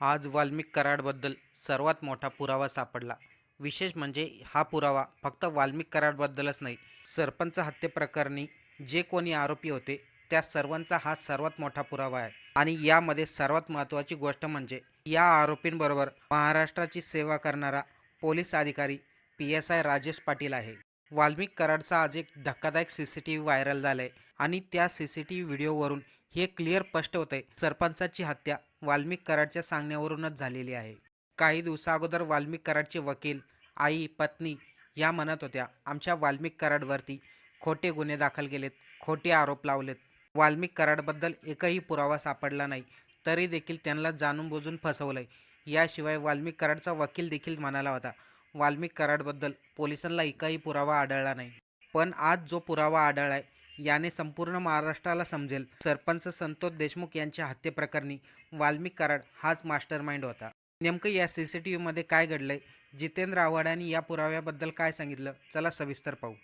आज वाल्मिक कराडबद्दल सर्वात मोठा पुरावा सापडला. विशेष म्हणजे हा पुरावा फक्त वाल्मिक कराडबद्दलच नाही सरपंच हत्येप्रकरणी जे कोणी आरोपी होते त्या सर्वांचा हा सर्वात मोठा पुरावा आहे. आणि यामध्ये सर्वात महत्त्वाची गोष्ट म्हणजे या आरोपींबरोबर महाराष्ट्राची सेवा करणारा पोलीस अधिकारी P S I Rajesh Patil आहे. वाल्मिक कराडचा आज एक धक्कादायक C C T V viral झालाय आणि त्या सी सी टी व्ही व्हिडिओवरून हे क्लिअर स्पष्ट होतंय सरपंचाची हत्या वाल्मिक कराडच्या सांगण्यावरूनच झालेली आहे. काही दिवसाअगोदर वाल्मिक कराडचे वकील आई पत्नी या म्हणत होत्या आमच्या वाल्मिक कराडवरती खोटे गुन्हे दाखल केलेत खोटे आरोप लावलेत. वाल्मिक कराडबद्दल एकही पुरावा सापडला नाही तरी देखील त्यांना जाणून बुजून फसवलंय. याशिवाय वाल्मिक कराडचा वकील देखील म्हणाला होता वाल्मिक कराडबद्दल पोलिसांना एकही पुरावा आढळला नाही. पण आज जो पुरावा आढळलाय याने संपूर्ण महाराष्ट्राला समजेल. सरपंच संतोष देशमुख यांच्या हत्येप्रकरणी वाल्मिक कराड हाच मास्टर माइंड होता. नेमकं या सी सी टी व्हीमध्ये काय घडलंय? जितेंद्र आव्हाडांनी या पुराव्याबद्दल काय सांगितलं? चला सविस्तर पाहू.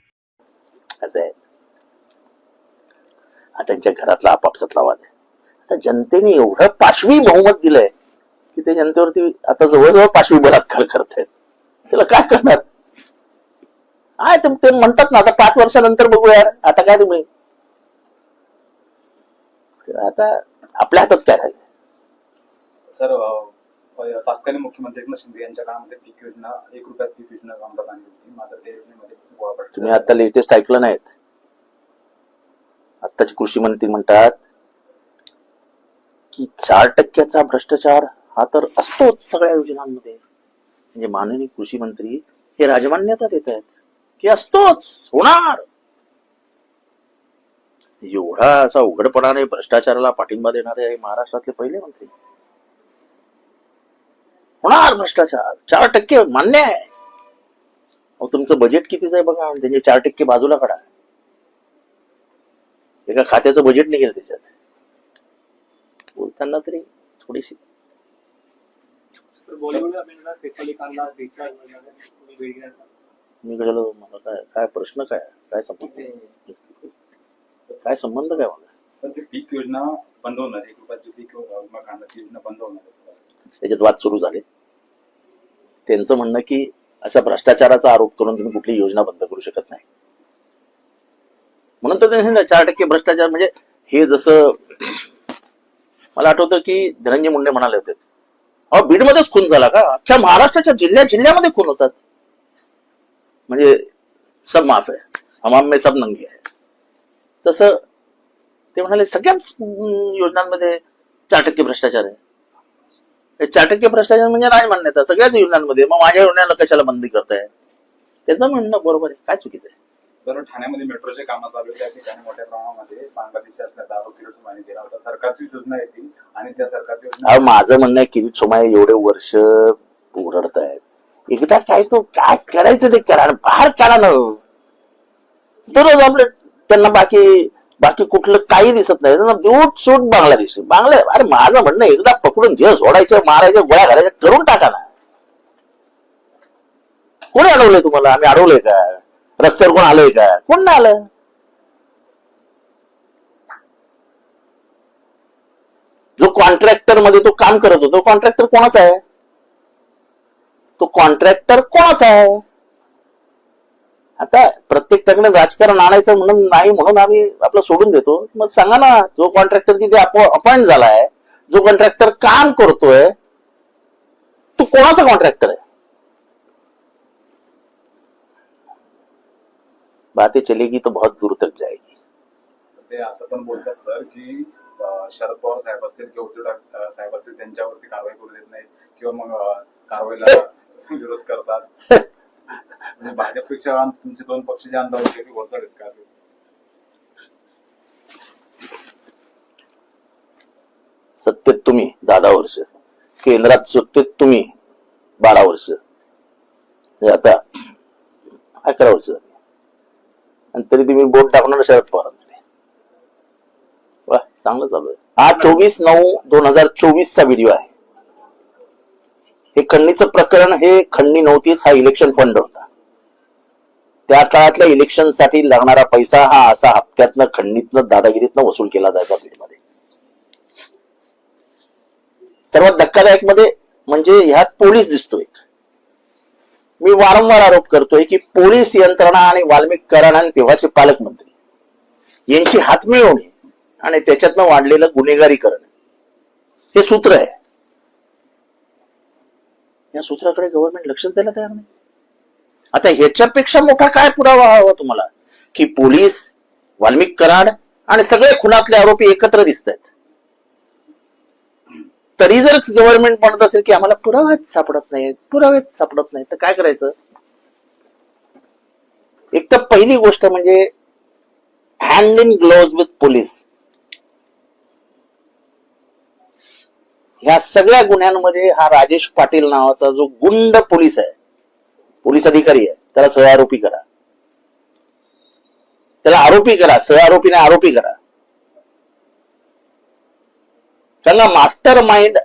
असं आहे. हा त्यांच्या घरातला आपापसातला वाद आहे. आता जनतेने एवढं पाशवी बहुमत दिलंय की ते जनतेवरती आता जवळजवळ पाशवी बलात्कार आहेत त्याला काय करणार? आहे ते ते म्हणतात ना आता पाच वर्षानंतर बघूया. आता काय तुम्ही आता आपल्या हातात काय राहिलं? सर तत्कालीन मुख्यमंत्री एकनाथ शिंदे यांच्या काळामध्ये पीक योजना एक रुपयात पीक योजना अंमलात आणली होती. मात्र ते योजनेमध्ये गोळा तुम्ही आता लेटेस्ट ऐकलं नाहीत. आत्ताचे कृषी मंत्री म्हणतात की चार टक्क्याचा भ्रष्टाचार हा तर असतोच सगळ्या योजनांमध्ये. म्हणजे माननीय कृषी मंत्री हे राजमान्यता देत आहेत की असतोच होणार. एवढा असा उघडपणाने भ्रष्टाचाराला पाठिंबा देणारे हे महाराष्ट्रातले पहिले मंत्री. होणार भ्रष्टाचार चार टक्के मान्य आहे. तुमचं बजेट कितीच आहे बघा आणि त्यांचे चार टक्के बाजूला काढा. एका खात्याचं बजेट निघेल त्याच्यात. बोलताना तरी थोडीशी. बॉलिवूड मी कळलं मला काय काय प्रश्न काय काय संबंध? काय संबंध काय मला? सर ते पीक योजना बंद होणार एक रुपयाची पीक विमा काढण्याची योजना बंद होणार आहे त्याच्यात वाद सुरू झाले. त्यांचं म्हणणं की असा भ्रष्टाचाराचा आरोप करून तुम्ही कुठली योजना बंद करू शकत नाही. म्हणून तर त्यांनी चार टक्के भ्रष्टाचार म्हणजे हे जसं मला आठवतं की धनंजय मुंडे म्हणाले होते. अहो बीडमध्येच खून झाला का? अख्ख्या महाराष्ट्राच्या जिल्ह्या जिल्ह्यामध्ये खून होतात. म्हणजे सब माफ आहे हमाम में सब नंगी आहे तसं ते म्हणाले सगळ्याच योजनांमध्ये चार टक्के भ्रष्टाचार आहे. चार टक्के भ्रष्टाचार म्हणजे राजमान्यता सगळ्याच योजनांमध्ये. मग माझ्या योजनेला कशाला बंदी करताय? त्याचं म्हणणं बरोबर आहे काय चुकीचं आहे? सर ठाण्यामध्ये मेट्रोचे कामं चालू त्या ठिकाणी मोठ्या प्रमाणामध्ये बांगलादेशी असल्याचा आरोप किरीट सोमानी केला होता. सरकारची योजना येतील आणि त्या सरकारची योजना माझं म्हणणं आहे किरीट सोमाय एवढे वर्ष ओरडत आहेत एकदा काय तो काय करायचं ते करा बाहेर काढा ना. दररोज आपलं त्यांना बाकी बाकी कुठलं काही दिसत नाही. त्यांना दूट सूट बांगलादेश बांगला अरे माझं म्हणणं एकदा पकडून जे सोडायचं मारायचं गोळ्या घालायच्या करून टाका ना. कोणी अडवलंय तुम्हाला? आम्ही अडवलंय का? रस्त्यावर कोण आलंय का? कोण नाही आलं? जो कॉन्ट्रॅक्टरमध्ये तो काम करत होतो कॉन्ट्रॅक्टर कोणाचा आहे? तो कॉन्ट्रॅक्टर कोणाचा आहे? आता प्रत्येकाकडे राजकारण आणायचं म्हणून नाही म्हणून आम्ही आपलं सोडून देतो. मग सांगा ना जो कॉन्ट्रॅक्टर तिथे अपॉइंट झालाय जो कॉन्ट्रॅक्टर काम करतोय तो कोणाचा कॉन्ट्रॅक्टर आहे? बातें चलेगी तो बहुत दूर तक जाएगी. ते असं पण बोलतात सर की शरद पवार साहेब असतील किंवा उद्धव साहेब असतील त्यांच्यावरती कारवाई करू देत नाही किंवा मग कारवाईला विरोध करतात. म्हणजे भाजपपेक्षा तुमचे दोन पक्षाचे आमदार होते ते वरचढ आहेत का? सत्तेत तुम्ही दहा वर्ष. केंद्रात सत्तेत तुम्ही बारा वर्ष. म्हणजे आता अकरा वर्ष झाली. आणि तरी तुम्ही बोट टाकणार शरद पवारांकडे. वा चांगलं चालू आहे. हा चोवीस नऊ दोन हजार चोवीस चा व्हिडिओ आहे. हे खंडणीचं प्रकरण हे खंडणी नव्हतीच हा इलेक्शन फंड होता. त्या काळातल्या इलेक्शनसाठी लागणारा पैसा हा असा हप्त्यातनं खंडणीतनं दादागिरीतनं वसूल केला जायचा बीडमध्ये सर्वात धक्कादायकमध्ये म्हणजे ह्यात पोलीस दिसतो एक मी वारंवार आरोप करतोय की पोलीस यंत्रणा आणि वाल्मिक कराड आणि तेव्हाचे पालकमंत्री यांची हात मिळवणे आणि त्याच्यातनं वाढलेलं गुन्हेगारीकरण हे सूत्र आहे. या सूत्राकडे गव्हर्नमेंट लक्षच द्यायला तयार नाही. आता ह्याच्यापेक्षा मोठा काय पुरावा हवा तुम्हाला? की पोलीस वाल्मिक कराड आणि सगळे खुनातले आरोपी एकत्र दिसत आहेत तरी जर गव्हर्नमेंट म्हणत असेल की आम्हाला पुरावेच सापडत नाहीत पुरावेच सापडत नाहीत तर काय करायचं? एक तर पहिली गोष्ट म्हणजे hand in glove with police ह्या सगळ्या गुन्ह्यांमध्ये हा राजेश पाटील नावाचा जो गुंड पोलीस आहे पोलीस अधिकारी आहे त्याला सहआरोपी करा. त्याला आरोपी करा सहआरोपीने आरोपी करा. त्यांना मास्टर माइंड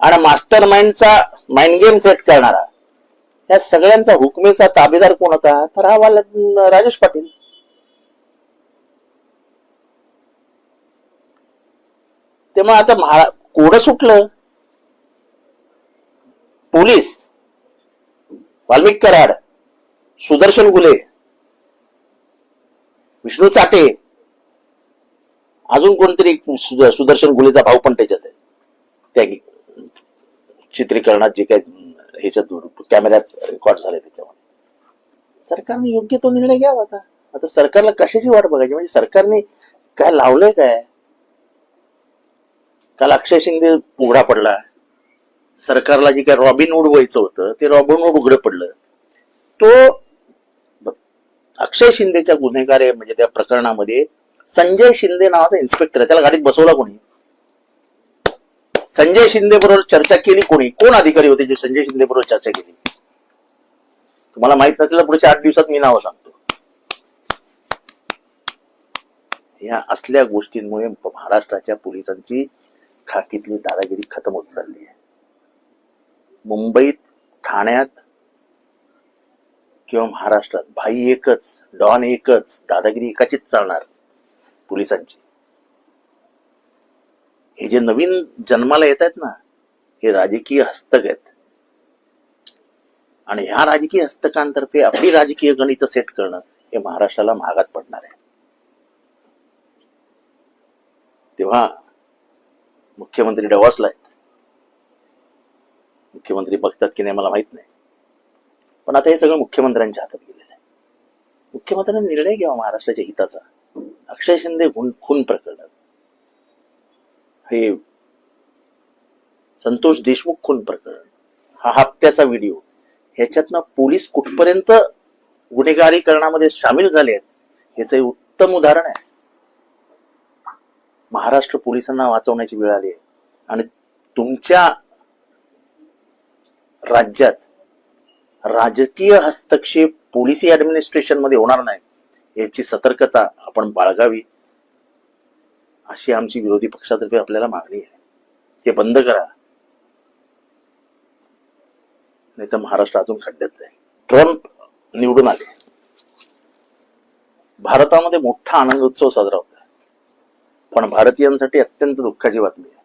आणि मास्टर माइंडचा माइंड गेम सेट करणारा या सगळ्यांचा हुकमेचा ताबेदार कोण होता? तर हा वाला राजेश पाटील. तेव्हा आता महा कोड सुटलं. पोलीस वाल्मिक कराड सुदर्शन गुले विष्णू चाटे अजून कोणतरी सुद- सुदर्शन गुलेचा भाऊ पण त्याच्यात आहे. त्या चित्रीकरणात जे काय ह्याच्यात कॅमेऱ्यात रेकॉर्ड झाले त्याच्यामध्ये सरकारने योग्य तो निर्णय घ्यावा आता. आता सरकारला कशाची वाट बघायची? म्हणजे सरकारने काय लावलंय काय? काल अक्षय शिंदे उघडा पडला. सरकारला जे काय रॉबिन व्हायचं होतं ते रॉबिन उघडं पडलं. तो अक्षय शिंदेच्या गुन्हेगार म्हणजे त्या प्रकरणामध्ये संजय शिंदे नावाचा इन्स्पेक्टर आहे. त्याला गाडीत बसवला कोणी? संजय शिंदे बरोबर चर्चा केली कोणी? कोण अधिकारी होते जे संजय शिंदे बरोबर चर्चा केली? तुम्हाला माहीत नसेल पुढच्या आठ दिवसात मी नावं सांगतो. या असल्या गोष्टींमुळे महाराष्ट्राच्या पोलिसांची खाकीतली दादागिरी खतम होत चालली आहे. मुंबईत ठाण्यात किंवा महाराष्ट्रात भाई एकच डॉन एकच दादागिरी एकाचीच चालणार पोलिसांची. हे जे नवीन जन्माला येत आहेत ना हे राजकीय हस्तक आहेत. आणि ह्या राजकीय हस्तकांतर्फे आपली राजकीय गणित सेट करणं हे महाराष्ट्राला महागात पडणार आहे. तेव्हा मुख्यमंत्री डवासला आहेत मुख्यमंत्री बघतात की नाही मला माहीत नाही. पण आता हे सगळं मुख्यमंत्र्यांच्या हातात गेलेलं आहे. मुख्यमंत्र्यांनी निर्णय घ्यावा महाराष्ट्राच्या हिताचा. अक्षय शिंदे खून खून प्रकरणात हे संतोष देशमुख खून प्रकरण. हा हप्त्याचा व्हिडिओ. ह्याच्यातनं पोलीस कुठपर्यंत गुन्हेगारीकरणामध्ये सामील झाले आहेत याचं उत्तम उदाहरण आहे. महाराष्ट्र पोलिसांना वाचवण्याची वेळ आली आहे. आणि तुमच्या राज्यात राजकीय हस्तक्षेप पोलिसी ऍडमिनिस्ट्रेशनमध्ये होणार नाही याची सतर्कता आपण बाळगावी अशी आमची विरोधी पक्षातर्फे आपल्याला मागणी आहे. हे बंद करा. नाही तर महाराष्ट्र अजून खड्ड्यात जाईल. ट्रम्प निवडून आले. भारतामध्ये मोठा आनंद उत्सव साजरा होता पण भारतीयांसाठी अत्यंत दुःखाची बातमी आहे.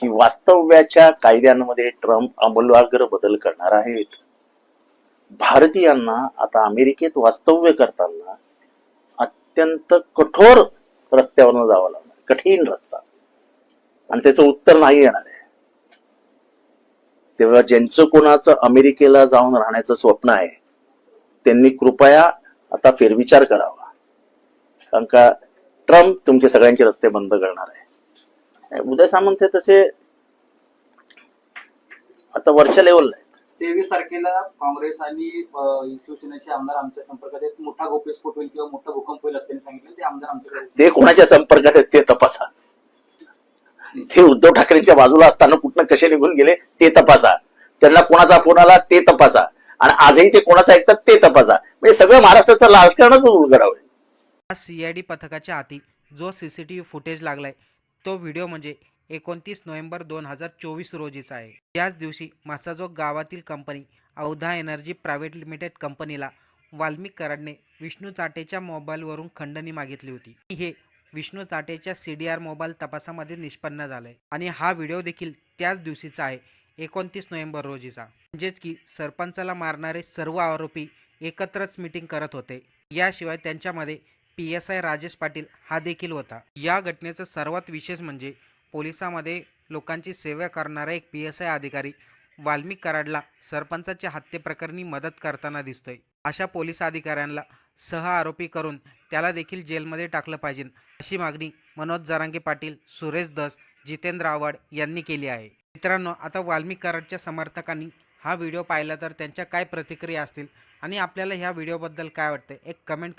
की वास्तव्याच्या कायद्यांमध्ये ट्रम्प आमूलाग्र बदल करणार आहेत. भारतीयांना आता अमेरिकेत वास्तव्य करताना अत्यंत कठोर रस्त्यावरनं जावं लागणार कठीण रस्ता. आणि त्याचं उत्तर नाही येणार आहे. तेव्हा ज्यांचं कोणाचं अमेरिकेला जाऊन राहण्याचं स्वप्न आहे त्यांनी कृपया आता फेरविचार करावा. कारण का ट्रम्प तुमचे सगळ्यांचे रस्ते बंद करणार आहे. उदय सामंत हे तसे आता वरच्या लेवलला आहेत. तेवीस तारखेला काँग्रेस आणि शिवसेनेचे आमदार आमच्या संपर्कात आहेत. मोठा गोप्यस्फोट होईल किंवा मोठा भूकंप होईल असं त्यांनी सांगितलं. ते आमदार आमच्याकडे. ते कोणाच्या संपर्कात आहेत ते तपासा. ते उद्धव ठाकरेंच्या बाजूला असताना कुठनं कसे निघून गेले ते तपासा. त्यांना कोणाचा फोन आला ते तपासा. आणि आजही ते कोणाचा ऐकतात ते तपासा. म्हणजे सगळं महाराष्ट्राचं राजकारणच उलगडावं सी आय डी पथकाच्या हाती जो C C T V footage लागलाय तो व्हिडिओ म्हणजे एकोणतीस नोव्हेंबर दोन हजार चोवीस रोजीचा आहे. याच दिवशी मासाजोग गावातील company Avada energy private limited कंपनीला वाल्मिक कराडने विष्णू चाटेच्या मोबाईलवरून खंडणी मागितली होती. हे विष्णू चाटेच्या सी डी आर मोबाईल तपासामध्ये निष्पन्न झालंय आणि हा व्हिडिओ देखील त्याच दिवशीचा आहे एकोणतीस नोव्हेंबर रोजीचा. म्हणजेच की सरपंचाला मारणारे सर्व आरोपी एकत्रच मिटिंग करत होते. याशिवाय त्यांच्यामध्ये P S I Rajesh Patil हा देखील होता. या घटनेचं सर्वात विशेष म्हणजे पोलिसामध्ये लोकांची सेवा करणारा एक पी एस आय अधिकारी वाल्मिक कराडला सरपंचाच्या हत्येप्रकरणी मदत करताना दिसतोय. अशा पोलीस अधिकाऱ्यांना सह आरोपी करून त्याला देखील जेलमध्ये टाकलं पाहिजे अशी मागणी मनोज जरांगे पाटील सुरेश दस जितेंद्र आव्हाड यांनी केली आहे. मित्रांनो आता वाल्मिक कराडच्या समर्थकांनी हा व्हिडिओ पाहिला तर त्यांच्या काय प्रतिक्रिया असतील आणि आपल्याला ह्या व्हिडिओबद्दल काय वाटतं एक कमेंट